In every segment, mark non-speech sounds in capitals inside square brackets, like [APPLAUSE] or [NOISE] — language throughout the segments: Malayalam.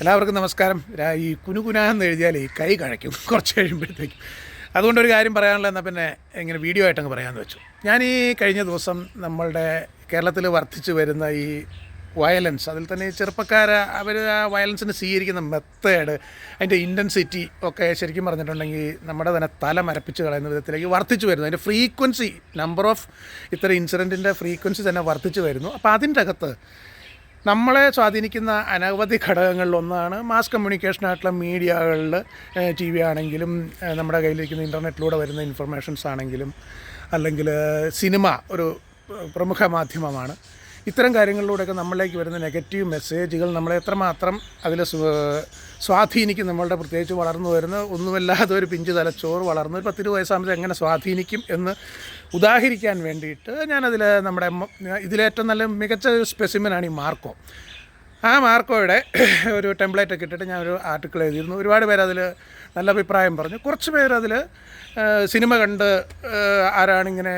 എല്ലാവർക്കും നമസ്കാരം. ഈ കുനുകുനാന്ന് എഴുതിയാൽ ഈ കൈ കഴയ്ക്കും. കുറച്ച് കഴിയുമ്പോഴത്തേക്കും. അതുകൊണ്ട് ഒരു കാര്യം പറയാനുള്ള എന്നാൽ പിന്നെ ഇങ്ങനെ വീഡിയോ ആയിട്ടങ്ങ് പറയാമെന്ന് വെച്ചു. ഞാൻ ഈ കഴിഞ്ഞ ദിവസം നമ്മളുടെ കേരളത്തിൽ വർദ്ധിച്ചു വരുന്ന ഈ വയലൻസ് അതിൽ തന്നെ ചെറുപ്പക്കാർ അവർ ആ വയലൻസിന് സ്വീകരിക്കുന്ന മെത്തേഡ് അതിന്റെ ഇന്റൻസിറ്റി ഒക്കെ ശരിക്കും പറഞ്ഞിട്ടുണ്ടെങ്കിൽ നമ്മുടെ തന്നെ തല മരപ്പിച്ച് കളയുന്ന വിധത്തിലേക്ക് വർദ്ധിച്ചു വരുന്നു. അതിന്റെ ഫ്രീക്വൻസി നമ്പർ ഓഫ് ഇത്തരം ഇൻസിഡന്റിന്റെ ഫ്രീക്വൻസി തന്നെ വർദ്ധിച്ചു വരുന്നു. അപ്പോൾ അതിന്റെ അകത്ത് നമ്മളെ സ്വാധീനിക്കുന്ന അനവധി ഘടകങ്ങളിലൊന്നാണ് മാസ് കമ്മ്യൂണിക്കേഷനായിട്ടുള്ള മീഡിയകളിൽ ടി വി ആണെങ്കിലും നമ്മുടെ കയ്യിലിരിക്കുന്ന ഇന്റർനെറ്റിലൂടെ വരുന്ന ഇൻഫർമേഷൻസ് ആണെങ്കിലും അല്ലെങ്കിൽ സിനിമ ഒരു പ്രമുഖ മാധ്യമമാണ്. ഇത്തരം കാര്യങ്ങളിലൂടെയൊക്കെ നമ്മളിലേക്ക് വരുന്ന നെഗറ്റീവ് മെസ്സേജുകൾ നമ്മളെ എത്രമാത്രം അതിൽ സ്വാധീനിക്കും. നമ്മളുടെ പ്രത്യേകിച്ച് വളർന്നു വരുന്ന ഒന്നുമല്ലാതെ ഒരു പിഞ്ചു തലച്ചോറ് വളർന്ന് ഒരു പത്തിരു വയസ്സാകുമ്പോൾ എങ്ങനെ സ്വാധീനിക്കും എന്ന് ഉദാഹരിക്കാൻ വേണ്ടിയിട്ട് ഞാനതിൽ നമ്മുടെ ഇതിലേറ്റവും നല്ല മികച്ച ഒരു സ്പെസിമനാണ് ഈ മാർക്കോ. ആ മാർക്കോയുടെ ഒരു ടെംപ്ലേറ്റ് ഒക്കെ ഇട്ടിട്ട് ഞാനൊരു ആർട്ടിക്കിൾ എഴുതിയിരുന്നു. ഒരുപാട് പേര് അതിൽ നല്ല അഭിപ്രായം പറഞ്ഞു. കുറച്ച് പേരതിൽ സിനിമ കണ്ട് ആരാണിങ്ങനെ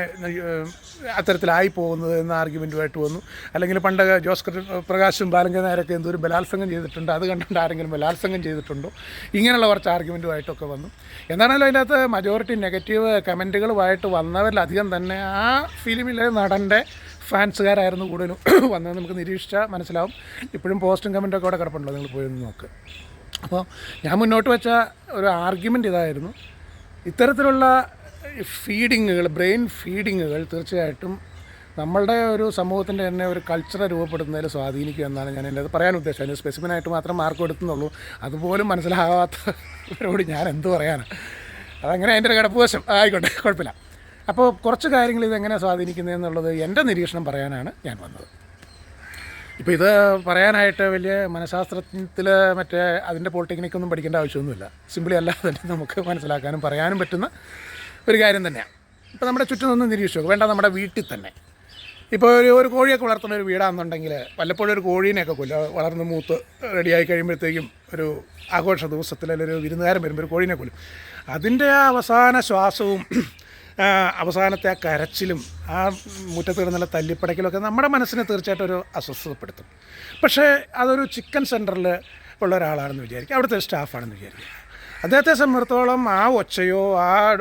അത്തരത്തിലായി പോകുന്നത് എന്ന ആർഗ്യുമെന്റുമായിട്ട് വന്നു. അല്ലെങ്കിൽ പണ്ട് ജോസ് പ്രകാശും ബാലങ്ക നായരൊക്കെ എന്തോ ബലാത്സംഗം ചെയ്തിട്ടുണ്ട്. അത് കണ്ടിട്ട് ആരെങ്കിലും ബലാത്സംഗം ചെയ്തിട്ടുണ്ടോ? ഇങ്ങനെയുള്ള കുറച്ച് ആർഗ്യുമെന്റുമായിട്ടൊക്കെ വന്നു. എന്താണെങ്കിലും അതിന്റെ അകത്ത് മജോറിറ്റി നെഗറ്റീവ് കമന്റുകളുമായിട്ട് വന്നവരിലധികം തന്നെ ആ ഫിലിമിലെ നടന്റെ ഫാൻസുകാരായിരുന്നു കൂടുതലും. വന്നത് നമുക്ക് നിരീക്ഷിച്ചാൽ മനസ്സിലാവും. ഇപ്പോഴും പോസ്റ്റും കമന്റൊക്കെ അവിടെ കിടപ്പുണ്ടല്ലോ നിങ്ങൾ പോയി നോക്ക്. അപ്പോൾ ഞാൻ മുന്നോട്ട് വെച്ച ഒരു ആർഗ്യുമെന്റ് ഇതായിരുന്നു. ഇത്തരത്തിലുള്ള ഫീഡിങ്ങുകൾ ബ്രെയിൻ ഫീഡിങ്ങുകൾ തീർച്ചയായിട്ടും നമ്മളുടെ ഒരു സമൂഹത്തിന്റെ തന്നെ ഒരു കൾച്ചറെ രൂപപ്പെടുന്നതിൽ സ്വാധീനിക്കും എന്നാണ് ഞാൻ എന്റെ അത് പറയാൻ ഉദ്ദേശം അതിന് സ്പെസിഫിനായിട്ട് മാത്രം മാർക്ക് കൊടുക്കുന്നുള്ളൂ അതുപോലും മനസ്സിലാകാത്തവരോട് ഞാൻ എന്ത് പറയാനാണ് അതങ്ങനെ എന്റെ ഒരു കിടപ്പുവശം ആയിക്കോട്ടെ കുഴപ്പമില്ല. അപ്പോൾ കുറച്ച് കാര്യങ്ങൾ ഇതെങ്ങനെ സ്വാധീനിക്കുന്നത് എന്നുള്ളത് എന്റെ നിരീക്ഷണം പറയാനാണ് ഞാൻ വന്നത്. ഇപ്പോൾ ഇത് പറയാനായിട്ട് വലിയ മനഃശാസ്ത്രത്തിൽ മറ്റേ അതിന്റെ പോളിടെക്നിക്കൊന്നും പഠിക്കേണ്ട ആവശ്യമൊന്നുമില്ല. സിമ്പിളി അല്ലാതെ തന്നെ നമുക്ക് മനസ്സിലാക്കാനും പറയാനും പറ്റുന്ന ഒരു കാര്യം തന്നെയാണ് ഇപ്പോൾ നമ്മുടെ ചുറ്റും നിന്ന് നിരീക്ഷിച്ചു വേണ്ട നമ്മുടെ വീട്ടിൽ തന്നെ. ഇപ്പോൾ ഒരു ഒരു കോഴിയൊക്കെ വളർത്തുന്ന ഒരു വീടാണെന്നുണ്ടെങ്കിൽ വല്ലപ്പോഴും ഒരു കോഴീനെയൊക്കെ കൊല്ലുക. വളർന്ന് മൂത്ത് റെഡിയായി കഴിയുമ്പോഴത്തേക്കും ഒരു ആഘോഷ ദിവസത്തിൽ അല്ലെങ്കിൽ ഒരു വിരുന്നുകാരൻ വരുമ്പോൾ ഒരു കോഴീനെ കൊല്ലും. അതിന്റെ അവസാന ശ്വാസവും അവസാനത്തെ ആ കരച്ചിലും ആ മുറ്റത്ത് കിടന്നുള്ള തല്ലിപ്പടക്കലൊക്കെ നമ്മുടെ മനസ്സിനെ തീർച്ചയായിട്ടും ഒരു അസ്വസ്ഥപ്പെടുത്തും പക്ഷേ അതൊരു ചിക്കൻ സെന്ററിൽ ഉള്ള ഒരാളാണെന്ന് വിചാരിക്കുക. അവിടുത്തെ സ്റ്റാഫാണെന്ന് വിചാരിക്കുക. അദ്ദേഹത്തെ സംബന്ധിച്ചിടത്തോളം ആ ഒച്ചയോ ആ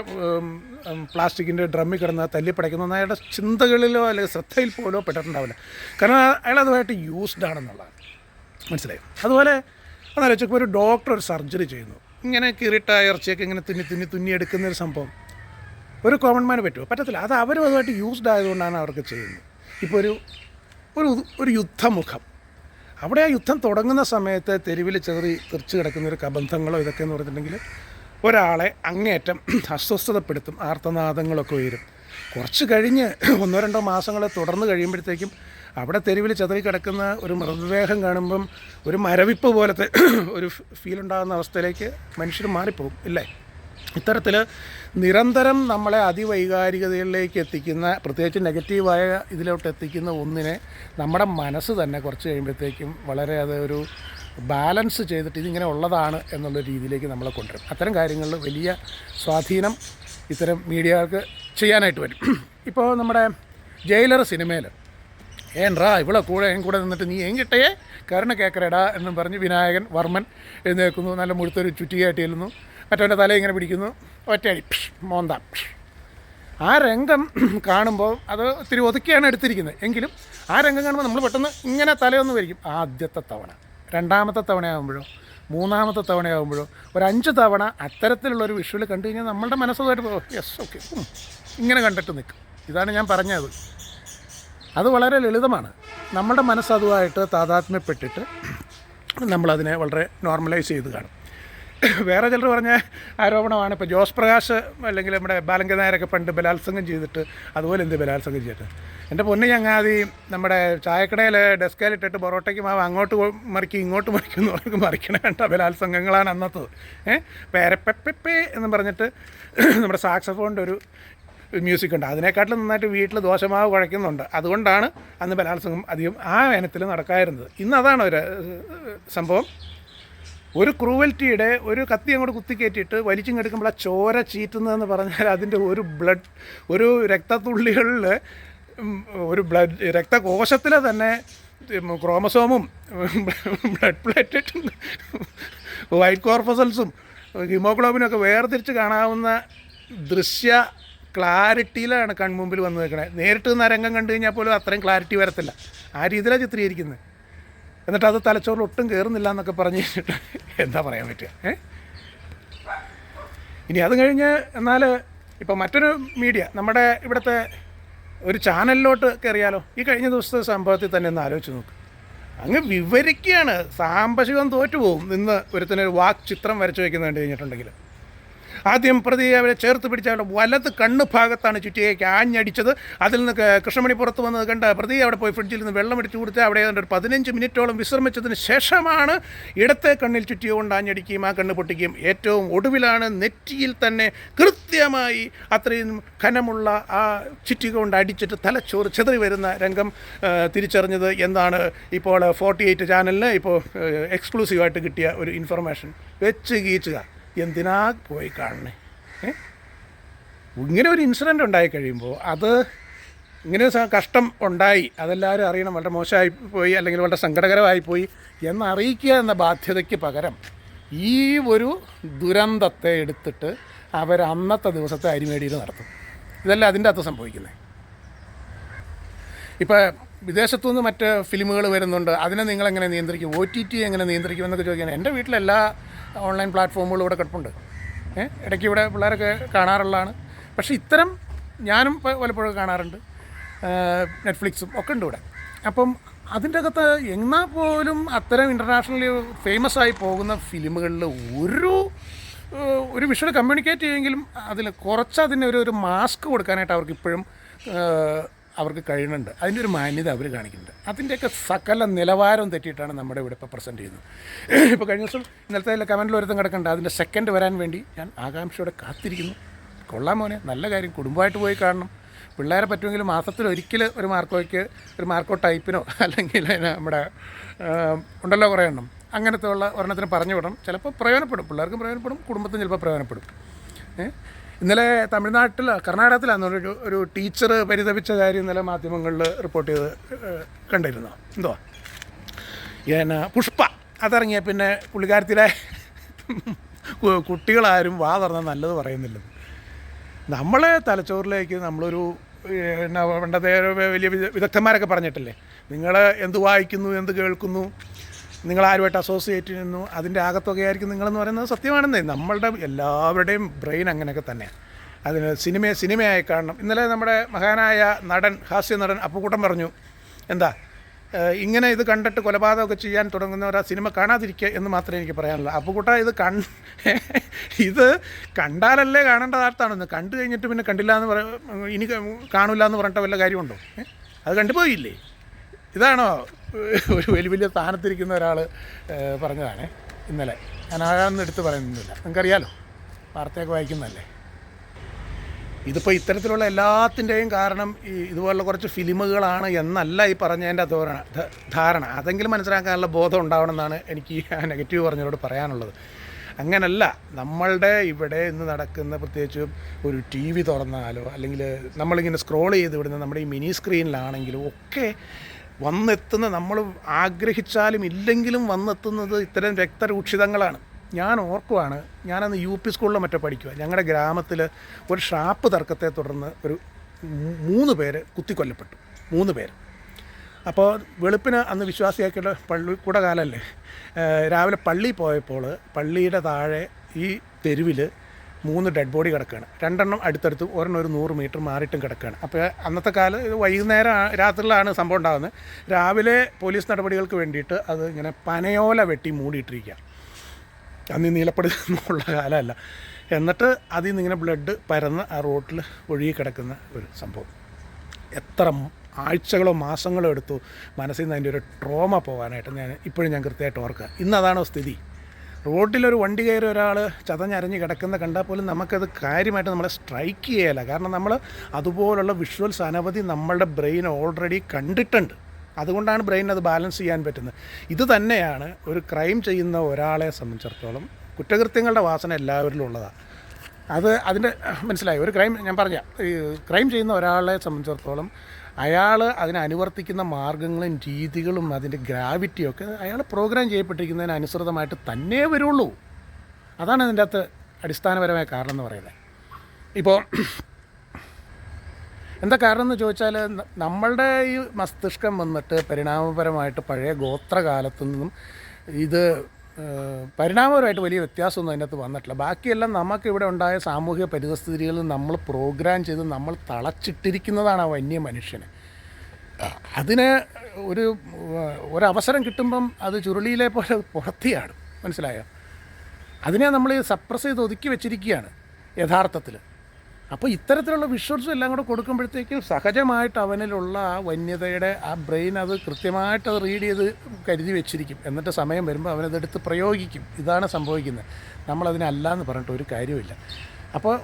പ്ലാസ്റ്റിക്കിന്റെ ഡ്രമ്മിൽ കിടന്ന തല്ലിപ്പടയ്ക്കുന്ന അയാളുടെ ചിന്തകളിലോ അല്ലെങ്കിൽ ശ്രദ്ധയിൽ പോലോ പെട്ടിട്ടുണ്ടാവില്ല. കാരണം അയാൾ അതുമായിട്ട് യൂസ്ഡ് ആണെന്നുള്ളതാണ്. മനസ്സിലായോ? അതുപോലെ അന്നാലോചിച്ചപ്പോൾ ഒരു ഡോക്ടർ ഒരു സർജറി ചെയ്യുന്നു. ഇങ്ങനെ കീറിട്ട ഇറച്ചിയൊക്കെ ഇങ്ങനെ തുന്നി തുന്നി തുന്നി എടുക്കുന്ന ഒരു സംഭവം. ഒരു കോമൺ മാന് പറ്റുമോ? പറ്റത്തില്ല. അത് അവരും അതുമായിട്ട് യൂസ്ഡ് ആയതുകൊണ്ടാണ് അവർക്ക് ചെയ്യുന്നത്. ഇപ്പോൾ ഒരു ഒരു ഒരു യുദ്ധമുഖം. അവിടെ ആ യുദ്ധം തുടങ്ങുന്ന സമയത്ത് തെരുവിൽ ചെറി തെറിച്ച് കിടക്കുന്ന ഒരു കബന്ധങ്ങളോ ഇതൊക്കെ എന്ന് പറഞ്ഞിട്ടുണ്ടെങ്കിൽ ഒരാളെ അങ്ങേയറ്റം അസ്വസ്ഥതപ്പെടുത്തും ആർത്തനാദങ്ങളൊക്കെ ഉയരും. കുറച്ച് കഴിഞ്ഞ് ഒന്നോ രണ്ടോ മാസങ്ങൾ തുടർന്ന് കഴിയുമ്പോഴത്തേക്കും അവിടെ തെരുവിൽ ചെതറി കിടക്കുന്ന ഒരു മൃതദേഹം കാണുമ്പം ഒരു മരവിപ്പ് പോലത്തെ ഒരു ഫീൽ ഉണ്ടാകുന്ന അവസ്ഥയിലേക്ക് മനുഷ്യർ മാറിപ്പോകും. ഇല്ലേ? ഇത്തരത്തിൽ നിരന്തരം നമ്മളെ അതിവൈകാരികതയിലേക്ക് എത്തിക്കുന്ന പ്രത്യേകിച്ച് നെഗറ്റീവായ ഇതിലോട്ട് എത്തിക്കുന്ന ഒന്നിനെ നമ്മുടെ മനസ്സ് തന്നെ കുറച്ച് കഴിയുമ്പോഴത്തേക്കും വളരെ അതൊരു ബാലൻസ് ചെയ്തിട്ട് ഇതിങ്ങനെ ഉള്ളതാണ് എന്നുള്ള രീതിയിലേക്ക് നമ്മളെ കൊണ്ടുവരും. അത്തരം കാര്യങ്ങളിൽ വലിയ സ്വാധീനം ഇത്തരം മീഡിയകൾക്ക് ചെയ്യാനായിട്ട് വരും. ഇപ്പോൾ നമ്മുടെ ജയിലർ സിനിമയിൽ ഏൻറാ ഇവിടെ കൂടെ എൻ കൂടെ നിന്നിട്ട് നീ എങ്കിട്ടേ കരുണ കേക്കരടാ എന്നും പറഞ്ഞ് വിനായകൻ വർമ്മൻ എഴുന്നേൽക്കുന്നു. നല്ല മുഴുത്തൊരു ചുറ്റിയായിട്ട് ചെല്ലുന്നു മറ്റവന്റെ തല ഇങ്ങനെ പിടിക്കുന്നു. ഒറ്റയടി. മോന്ത. ആ രംഗം [CLEARS THROAT] കാണുമ്പോൾ അത് ഒത്തിരി ഒതുക്കിയാണ് എടുത്തിരിക്കുന്നത്. എങ്കിലും ആ രംഗം കാണുമ്പോൾ നമ്മൾ പെട്ടെന്ന് ഇങ്ങനെ തലയൊന്ന് വരിക്കും. ആദ്യത്തെ തവണ രണ്ടാമത്തെ തവണയാകുമ്പോഴോ മൂന്നാമത്തെ തവണയാകുമ്പോഴോ ഒരു അഞ്ച് തവണ അത്തരത്തിലുള്ളൊരു വിഷ്വൽ കണ്ടു കഴിഞ്ഞാൽ നമ്മളുടെ മനസ്സുമായിട്ട് യെസ് ഓക്കെ ഇങ്ങനെ കണ്ടിട്ട് നിൽക്കും. ഇതാണ് ഞാൻ പറഞ്ഞത്. അത് വളരെ ലളിതമാണ്. നമ്മുടെ മനസ്സ് അതുമായിട്ട് താതാത്മ്യപ്പെട്ടിട്ട് [CLEARS THROAT] നമ്മളതിനെ വളരെ നോർമലൈസ് ചെയ്ത് കാണും. വേറെ ചിലർ പറഞ്ഞ ആരോപണമാണ്. ഇപ്പോൾ ജോസ് പ്രകാശ് അല്ലെങ്കിൽ നമ്മുടെ ബാലങ്ക നായരൊക്കെ പണ്ട് ബലാത്സംഗം ചെയ്തിട്ട് അതുപോലെ എന്ത് ബലാത്സംഗം ചെയ്തിട്ട് എന്റെ പൊന്നു ചങ്ങാതി നമ്മുടെ ചായക്കടയിൽ ഡെസ്കയിലിട്ടിട്ട് പൊറോട്ടയ്ക്ക് മാവ് അങ്ങോട്ട് മറിക്കി ഇങ്ങോട്ട് മറിക്കും എന്ന് പറഞ്ഞ് മറിക്കണ വേണ്ട ബലാത്സംഗങ്ങളാണ് അന്നത്തത്. ഏഹ് പേരപ്പെപ്പെ എന്ന് പറഞ്ഞിട്ട് നമ്മുടെ സാക്സഫോണിന്റെ ഒരു മ്യൂസിക് ഉണ്ട്. അതിനെക്കാട്ടിലും നന്നായിട്ട് വീട്ടിൽ ദോശമാവ് കുഴയ്ക്കുന്നുണ്ട്. അതുകൊണ്ടാണ് അന്ന് ബലാത്സംഗം അധികം ആ വേനത്തിൽ നടക്കായിരുന്നത് ഇന്ന് അതാണ് ഒരു സംഭവം. ഒരു ക്രൂവൽറ്റിയുടെ ഒരു കത്തി അങ്ങോട്ട് കുത്തിക്കയറ്റിയിട്ട് വലിച്ചിങ്ങെടുക്കുമ്പോൾ ആ ചോര ചീറ്റുന്നതെന്ന് പറഞ്ഞാൽ അതിന്റെ ഒരു ബ്ലഡ് ഒരു രക്തത്തുള്ളികളിൽ ഒരു ബ്ലഡ് രക്തകോശത്തിലെ തന്നെ ക്രോമസോമും ബ്ലഡ് പ്ലേറ്റും വൈറ്റ് കോർപ്പസൽസും ഹിമോഗ്ലോബിനും ഒക്കെ വേർതിരിച്ച് കാണാവുന്ന ദൃശ്യ ക്ലാരിറ്റിയിലാണ് കൺമുമ്പിൽ വന്ന് നിൽക്കണത് നേരിട്ട് നിന്ന് രംഗം കണ്ടു കഴിഞ്ഞാൽ പോലും അത്രയും ക്ലാരിറ്റി വരത്തില്ല. ആ രീതിയിലാണ് ചിത്രീകരിക്കുന്നത്. എന്നിട്ട് അത് തലച്ചോറിൽ ഒട്ടും കയറുന്നില്ല എന്നൊക്കെ പറഞ്ഞ് കഴിഞ്ഞിട്ട് എന്താ പറയാൻ പറ്റുക? ഏ? ഇനി അത് കഴിഞ്ഞ് എന്നാൽ ഇപ്പോൾ മറ്റൊരു മീഡിയ നമ്മുടെ ഇവിടുത്തെ ഒരു ചാനലിലോട്ട് കയറിയാലോ? ഈ കഴിഞ്ഞ ദിവസത്തെ സംഭവത്തിൽ തന്നെ ഒന്ന് ആലോചിച്ച് നോക്ക്. അങ്ങ് വിവരിക്കുകയാണ്. സാമ്പശികം തോറ്റുപോകും. നിന്ന് ഒരുത്തിനൊരു വാക്ക് ചിത്രം വരച്ചു വയ്ക്കുന്ന കണ്ടു കഴിഞ്ഞിട്ടുണ്ടെങ്കിൽ. ആദ്യം പ്രതി അവരെ ചേർത്ത് പിടിച്ച വലത് കണ്ണ് ഭാഗത്താണ് ചുറ്റിയേക്ക് ആഞ്ഞടിച്ചത്. അതിൽ നിന്ന് കൃഷ്ണമണി പുറത്ത് വന്നത് കണ്ട പ്രതി അവിടെ പോയി ഫ്രിഡ്ജിൽ നിന്ന് വെള്ളം എടുത്തു കൊടുത്ത് അവിടെ ഏതാണ്ട് ഒരു പതിനഞ്ച് മിനിറ്റോളം വിശ്രമിച്ചതിന് ശേഷമാണ് ഇടത്തെ കണ്ണിൽ ചുറ്റിയുകൊണ്ട് ആഞ്ഞടിക്കുകയും ആ കണ്ണ് പൊട്ടിക്കുകയും ഏറ്റവും ഒടുവിലാണ് നെറ്റിയിൽ തന്നെ കൃത്യമായി അത്രയും ഖനമുള്ള ആ ചുറ്റിക കൊണ്ട് അടിച്ചിട്ട് തലച്ചോറ് ചെതറി വരുന്ന രംഗം തിരിച്ചറിഞ്ഞത് എന്നാണ് ഇപ്പോൾ ഫോർട്ടി എയ്റ്റ് ചാനലിന് ഇപ്പോൾ എക്സ്ക്ലൂസീവായിട്ട് കിട്ടിയ ഒരു ഇൻഫർമേഷൻ വെച്ച് കീച്ചുക എന്തിനാ പോയി കാണണേ? ഇങ്ങനെ ഒരു ഇൻസിഡന്റ് ഉണ്ടായി കഴിയുമ്പോൾ അത് ഇങ്ങനെ കഷ്ടം ഉണ്ടായി. അതെല്ലാവരും അറിയണം. വളരെ മോശമായി പോയി അല്ലെങ്കിൽ വളരെ സങ്കടകരമായി പോയി എന്നറിയിക്കുക എന്ന ബാധ്യതയ്ക്ക് പകരം ഈ ഒരു ദുരന്തത്തെ എടുത്തിട്ട് അവർ അന്നത്തെ ദിവസത്തെ അരിമേടിയിൽ നടത്തും. ഇതല്ല അതിന്റെ അകത്ത് സംഭവിക്കുന്നത്. ഇപ്പോൾ വിദേശത്തു നിന്ന് മറ്റ് ഫിലിമുകൾ വരുന്നുണ്ട് അതിനെ നിങ്ങൾ എങ്ങനെ നിയന്ത്രിക്കും? ഒ ടി ടി എങ്ങനെ നിയന്ത്രിക്കും എന്നൊക്കെ ചോദിക്കാൻ എന്റെ വീട്ടിലെല്ലാ ഓൺലൈൻ പ്ലാറ്റ്ഫോമുകളും ഇവിടെ കിടപ്പുണ്ട്. ഇടയ്ക്ക് ഇവിടെ പിള്ളേരൊക്കെ കാണാറുള്ളതാണ്. പക്ഷേ ഇത്തരം ഞാനും പലപ്പോഴും കാണാറുണ്ട്. നെറ്റ്ഫ്ലിക്സും ഒക്കെ ഉണ്ട് ഇവിടെ. അപ്പം അതിന്റെ അകത്ത് എന്നാൽ പോലും അത്തരം ഇന്റർനാഷണലി ഫേമസ് ആയി പോകുന്ന ഫിലിമുകളിൽ ഒരു ഒരു വിഷ്വൽ കമ്മ്യൂണിക്കേറ്റ് ചെയ്യുമെങ്കിലും അതിൽ കുറച്ച് അതിന് ഒരു മാസ്ക് കൊടുക്കാനായിട്ട് അവർക്ക് ഇപ്പോഴും അവർക്ക് കഴിയുന്നുണ്ട്. അതിന്റെ ഒരു മാന്യത അവർ കാണിക്കുന്നുണ്ട്. അതിന്റെയൊക്കെ സകല നിലവാരം തെറ്റിയിട്ടാണ് നമ്മുടെ ഇവിടെ ഇപ്പോൾ പ്രസന്റ് ചെയ്യുന്നത്. ഇപ്പോൾ കഴിഞ്ഞ ദിവസം ഇന്നലത്തെ കമന്റിൽ ഒരുത്തം കിടക്കണ്ട അതിന്റെ സെക്കൻഡ് വരാൻ വേണ്ടി ഞാൻ ആകാംക്ഷയോടെ കാത്തിരിക്കുന്നു. കൊള്ളാം മോനെ. നല്ല കാര്യം. കുടുംബമായിട്ട് പോയി കാണണം. പിള്ളേരെ പറ്റുമെങ്കിൽ മാസത്തിൽ ഒരിക്കൽ ഒരു മാർക്കോയ്ക്ക് ഒരു മാർക്കോ ടൈപ്പിനോ അല്ലെങ്കിൽ നമ്മുടെ ഉണ്ടല്ലോ കുറേ എണ്ണം. അങ്ങനത്തെ ഉള്ള ഒരെണ്ണത്തിന് പറഞ്ഞു വിടണം. ചിലപ്പോൾ പ്രയോജനപ്പെടും. പിള്ളേർക്കും പ്രയോജനപ്പെടും. കുടുംബത്തിനും ചിലപ്പോൾ പ്രയോജനപ്പെടും. ഏ? ഇന്നലെ തമിഴ്നാട്ടിൽ കർണാടകത്തിലാണ് ഒരു ഒരു ടീച്ചർ പരിതപിച്ച കാര്യം ഇന്നലെ മാധ്യമങ്ങളിൽ റിപ്പോർട്ട് ചെയ്ത് കണ്ടിരുന്നു. എന്തോ? ഏന പുഷ്പ. അതിറങ്ങിയ പിന്നെ പുള്ളിക്കാരത്തിലെ കുട്ടികളാരും വാ തുറന്നാൽ നല്ലത് പറയുന്നില്ല നമ്മളെ തലച്ചോറിലേക്ക് നമ്മളൊരു എന്നാ പണ്ടത്തെ വലിയ വിദ- വിദഗ്ധന്മാരൊക്കെ പറഞ്ഞിട്ടില്ലേ? നിങ്ങൾ എന്ത് വായിക്കുന്നു എന്ത് കേൾക്കുന്നു? നിങ്ങൾ ആരുമായിട്ട് അസോസിയേറ്റ് ചെയ്യുന്നു അതിന്റെ ആകത്തുകയായിരിക്കും നിങ്ങളെന്ന് പറയുന്നത് സത്യമാണെന്നേ. നമ്മളുടെ എല്ലാവരുടെയും ബ്രെയിൻ അങ്ങനെയൊക്കെ തന്നെയാണ് അതിന് സിനിമയെ സിനിമയായി കാണണം. ഇന്നലെ നമ്മുടെ മഹാനായ നടൻ ഹാസ്യ നടൻ അപ്പുകൂട്ടം പറഞ്ഞു എന്താ ഇങ്ങനെ ഇത് കണ്ടിട്ട് കൊലപാതകമൊക്കെ ചെയ്യാൻ തുടങ്ങുന്നവർ ആ സിനിമ കാണാതിരിക്കുക എന്ന് മാത്രമേ എനിക്ക് പറയാനുള്ളൂ. അപ്പുകുട്ട ഇത് കൺ ഇത് കണ്ടാലല്ലേ കാണേണ്ടതാർത്താണെന്ന് കണ്ടു കഴിഞ്ഞിട്ട് പിന്നെ കണ്ടില്ല എന്ന് പറ ഇനി കാണില്ല എന്ന് പറഞ്ഞിട്ട് വല്ല കാര്യമുണ്ടോ? അത് കണ്ടുപോയില്ലേ ഇതാണോ? ഒരു വലിയ വലിയ സ്ഥാനത്തിരിക്കുന്ന ഒരാൾ പറഞ്ഞതാണ്. ഇന്നലെ. ഞാൻ ആഴാന്ന് എടുത്ത് പറയുന്നില്ല. നിങ്ങൾക്കറിയാലോ? വാർത്തയൊക്കെ വായിക്കുന്നതല്ലേ? ഇതിപ്പോൾ ഇത്തരത്തിലുള്ള എല്ലാത്തിന്റെയും കാരണം ഈ ഇതുപോലുള്ള കുറച്ച് ഫിലിമുകളാണ് എന്നല്ല ഈ പറഞ്ഞതിന്റെ ധോരണ ധാരണ. അതെങ്കിലും മനസ്സിലാക്കാനുള്ള ബോധം ഉണ്ടാവണമെന്നാണ് എനിക്ക് ആ [LAUGHS] നെഗറ്റീവ് പറഞ്ഞവരോട് പറയാനുള്ളത്. അങ്ങനല്ല. നമ്മളുടെ ഇവിടെ ഇന്ന് നടക്കുന്ന പ്രത്യേകിച്ച് ഒരു ടി വി തുറന്നാലോ അല്ലെങ്കിൽ നമ്മളിങ്ങനെ സ്ക്രോൾ ചെയ്ത് വിടുന്ന നമ്മുടെ ഈ മിനി സ്ക്രീനിലാണെങ്കിലും ഒക്കെ വന്നെത്തുന്ന നമ്മൾ ആഗ്രഹിച്ചാലും ഇല്ലെങ്കിലും വന്നെത്തുന്നത് ഇത്തരം രക്തരൂക്ഷിതങ്ങളാണ്. ഞാൻ ഓർക്കുവാണ് ഞാനന്ന് യു പി സ്കൂളിൽ മറ്റോ പഠിക്കുക ഞങ്ങളുടെ ഗ്രാമത്തിൽ ഒരു ഷാപ്പ് തർക്കത്തെ തുടർന്ന് ഒരു മൂന്ന് പേര് കുത്തിക്കൊല്ലപ്പെട്ടു. മൂന്ന് പേര്. അപ്പോൾ വെളുപ്പിന് അന്ന് വിശ്വാസിയാക്കിയുള്ള പള്ളി കൂടെ കാലമല്ലേ രാവിലെ പള്ളി പോയപ്പോൾ പള്ളിയുടെ താഴെ ഈ തെരുവിൽ മൂന്ന് ഡെഡ് ബോഡി കിടക്കുകയാണ് രണ്ടെണ്ണം അടുത്തടുത്ത് ഒരെണ്ണം ഒരു നൂറ് മീറ്റർ മാറിയിട്ടും കിടക്കുകയാണ് അപ്പോൾ അന്നത്തെ കാലം ഇത് വൈകുന്നേരം രാത്രിയിലാണ് സംഭവം ഉണ്ടാകുന്നത്. രാവിലെ പോലീസ് നടപടികൾക്ക് വേണ്ടിയിട്ട് അത് ഇങ്ങനെ പനയോല വെട്ടി മൂടിയിട്ടിരിക്കുക അന്ന് നീലപ്പെടുന്നുള്ള കാലമല്ല. എന്നിട്ട് അതിൽ നിന്ന് ഇങ്ങനെ ബ്ലഡ് പരന്ന് ആ റോട്ടിൽ ഒഴുകി കിടക്കുന്ന ഒരു സംഭവം. എത്ര ആഴ്ചകളോ മാസങ്ങളോ എടുത്തു മനസ്സിൽ നിന്ന് അതിന്റെ ഒരു ട്രോമ പോകാനായിട്ട് ഞാൻ ഇപ്പോഴും ഞാൻ കൃത്യമായിട്ട് ഓർക്കുക. ഇന്നതാണോ സ്ഥിതി? റോഡിലൊരു വണ്ടി കയറി ഒരാൾ ചതഞ്ഞരഞ്ഞ് കിടക്കുന്ന കണ്ടാൽ പോലും നമുക്കത് കാര്യമായിട്ട് നമ്മളെ സ്ട്രൈക്ക് ചെയ്യല. കാരണം നമ്മൾ അതുപോലുള്ള വിഷ്വൽസ് അനവധി നമ്മളുടെ ബ്രെയിൻ ഓൾറെഡി കണ്ടിട്ടുണ്ട്. അതുകൊണ്ടാണ് ബ്രെയിൻ അത് ബാലൻസ് ചെയ്യാൻ പറ്റുന്നത്. ഇത് തന്നെയാണ് ഒരു ക്രൈം ചെയ്യുന്ന ഒരാളെ സംബന്ധിച്ചിടത്തോളം കുറ്റകൃത്യങ്ങളുടെ വാസന എല്ലാവരിലും ഉള്ളതാണ് അത് അതിന്റെ മനസ്സിലായി? ഒരു ക്രൈം ഞാൻ പറഞ്ഞ ഈ ക്രൈം ചെയ്യുന്ന ഒരാളെ സംബന്ധിച്ചിടത്തോളം അയാൾ അതിനനുവർത്തിക്കുന്ന മാർഗങ്ങളും രീതികളും അതിന്റെ ഗ്രാവിറ്റിയും ഒക്കെ അയാൾ പ്രോഗ്രാം ചെയ്യപ്പെട്ടിരിക്കുന്നതിന് അനുസൃതമായിട്ട് തന്നെ വരുള്ളൂ. അതാണ് അതിന്റെ അകത്ത് അടിസ്ഥാനപരമായ കാരണം എന്ന് പറയുന്നത്. ഇപ്പോൾ എന്താ കാരണം എന്ന് ചോദിച്ചാൽ നമ്മളുടെ ഈ മസ്തിഷ്കം വന്നിട്ട് പരിണാമപരമായിട്ട് പഴയ ഗോത്രകാലത്തു നിന്നും ഇത് പരിണാമപരമായിട്ട് വലിയ വ്യത്യാസമൊന്നും അതിനകത്ത് വന്നിട്ടില്ല. ബാക്കിയെല്ലാം നമുക്ക് ഇവിടെ ഉണ്ടായ സാമൂഹിക പരിതസ്ഥിതികളിൽ നമ്മൾ പ്രോഗ്രാം ചെയ്ത് നമ്മൾ തളച്ചിട്ടിരിക്കുന്നതാണ് ആ വന്യ മനുഷ്യനെ. അതിന് ഒരു ഒരവസരം കിട്ടുമ്പം അത് ചുരുളിയിലെ പോലെ പുറത്തിയാണ് മനസ്സിലായോ? അതിനെ നമ്മൾ സപ്രസ് ചെയ്ത് ഒതുക്കി വെച്ചിരിക്കുകയാണ് യഥാർത്ഥത്തിൽ അപ്പോൾ ഇത്തരത്തിലുള്ള വിഷ്വൽസും എല്ലാം കൂടെ കൊടുക്കുമ്പോഴത്തേക്കും സഹജമായിട്ട് അവനിലുള്ള ആ വന്യതയുടെ ആ ബ്രെയിൻ അത് കൃത്യമായിട്ട് അത് റീഡ് ചെയ്ത് കരുതി വെച്ചിരിക്കും. എന്നിട്ട് സമയം വരുമ്പോൾ അവനതെടുത്ത് പ്രയോഗിക്കും. ഇതാണ് സംഭവിക്കുന്നത്. നമ്മളതിനല്ല എന്ന് പറഞ്ഞിട്ട് ഒരു കാര്യമില്ല അപ്പോൾ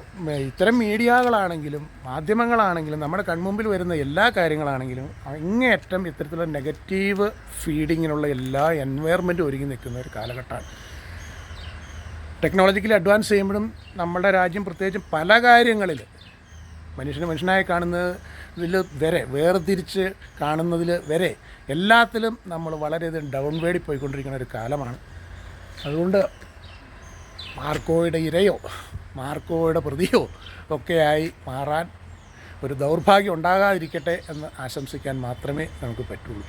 ഇത്തരം മീഡിയകളാണെങ്കിലും മാധ്യമങ്ങളാണെങ്കിലും നമ്മുടെ കൺമുമ്പിൽ വരുന്ന എല്ലാ കാര്യങ്ങളാണെങ്കിലും അങ്ങേയറ്റം ഇത്തരത്തിലുള്ള നെഗറ്റീവ് ഫീഡിങ്ങിനുള്ള എല്ലാ എൻവയർമെന്റും ഒരുങ്ങി നിൽക്കുന്ന ഒരു കാലഘട്ടമാണ്. ടെക്നോളജിക്കലി അഡ്വാൻസ് ചെയ്യുമ്പോഴും നമ്മുടെ രാജ്യം പ്രത്യേകിച്ചും പല കാര്യങ്ങളിൽ മനുഷ്യനെ മനുഷ്യനായി കാണുന്നതിൽ വരെ വേർതിരിച്ച് കാണുന്നതിൽ വരെ എല്ലാത്തിലും നമ്മൾ വളരെയധികം ഡൗൺവേഡിൽ പോയിക്കൊണ്ടിരിക്കുന്ന ഒരു കാലമാണ്. അതുകൊണ്ട് മാർക്കോയുടെ ഇരയോ മാർക്കോയുടെ പ്രതിയോ ഒക്കെയായി മാറാൻ ഒരു ദൗർഭാഗ്യം ഉണ്ടാകാതിരിക്കട്ടെ എന്ന് ആശംസിക്കാൻ മാത്രമേ നമുക്ക് പറ്റുള്ളൂ.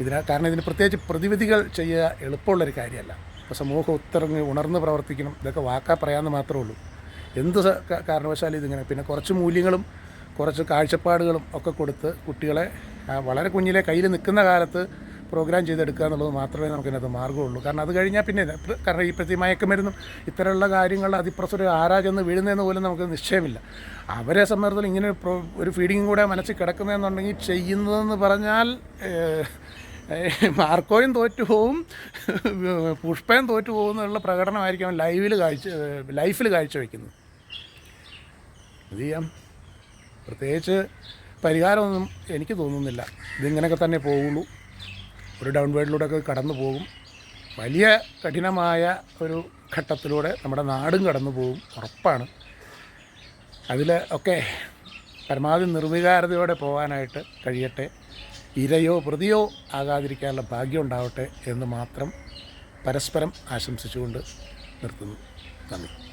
ഇതിന് കാരണം ഇതിന് പ്രത്യേകിച്ച് പ്രതിവിധികൾ ചെയ്യുക എളുപ്പമുള്ളൊരു കാര്യമല്ല. ഇപ്പോൾ സമൂഹം ഒത്തിറങ്ങി ഉണർന്ന് പ്രവർത്തിക്കണം. ഇതൊക്കെ വാക്കാ പറയാമെന്ന് മാത്രമേ ഉള്ളൂ. എന്ത് കാരണവശാലും ഇതിങ്ങനെ. പിന്നെ കുറച്ച് മൂല്യങ്ങളും കുറച്ച് കാഴ്ചപ്പാടുകളും ഒക്കെ കൊടുത്ത് കുട്ടികളെ വളരെ കുഞ്ഞിലെ കയ്യിൽ നിൽക്കുന്ന കാലത്ത് പ്രോഗ്രാം ചെയ്തെടുക്കുക എന്നുള്ളത് മാത്രമേ നമുക്കിതിനകത്ത് മാർഗമുള്ളൂ. കാരണം അത് കഴിഞ്ഞാൽ പിന്നെ കാരണം ഈ പ്രത്യേക മയക്കുമരുന്നും ഇത്തരമുള്ള കാര്യങ്ങൾ അതിപ്രസരം ആരാ ചെന്ന് വീഴുന്നതെന്ന് പോലും നമുക്ക് നിശ്ചയമില്ല. അവരെ സംബന്ധിച്ചിടത്തോളം ഇങ്ങനെ ഒരു ഫീഡിങ്ങും കൂടെ മനസ്സിൽ കിടക്കുന്നതെന്നുണ്ടെങ്കിൽ ചെയ്യുന്നതെന്ന് പറഞ്ഞാൽ മാർക്കോയും തോറ്റു പോവും പുഷ്പയും തോറ്റു പോകും എന്നുള്ള പ്രകടനമായിരിക്കും ലൈവിൽ കാഴ്ച ലൈഫിൽ കാഴ്ചവെക്കുന്നത്. എന്ത് ചെയ്യാം. പ്രത്യേകിച്ച് പരിഹാരമൊന്നും എനിക്ക് തോന്നുന്നില്ല. ഇതിങ്ങനെയൊക്കെ തന്നെ പോവുള്ളൂ ഒരു ഡൗൺ ഒക്കെ കടന്നു പോകും. വലിയ കഠിനമായ ഒരു ഘട്ടത്തിലൂടെ നമ്മുടെ നാടും കടന്നു പോകും. ഉറപ്പാണ്. അതിൽ ഒക്കെ പരമാവധി നിർവികാരതയോടെ പോകാനായിട്ട് കഴിയട്ടെ. ഇരയോ പ്രതിയോ ആകാതിരിക്കാനുള്ള ഭാഗ്യം ഉണ്ടാവട്ടെ എന്ന് മാത്രം പരസ്പരം ആശംസിച്ചുകൊണ്ട് നിർത്തുന്നു. നന്ദി.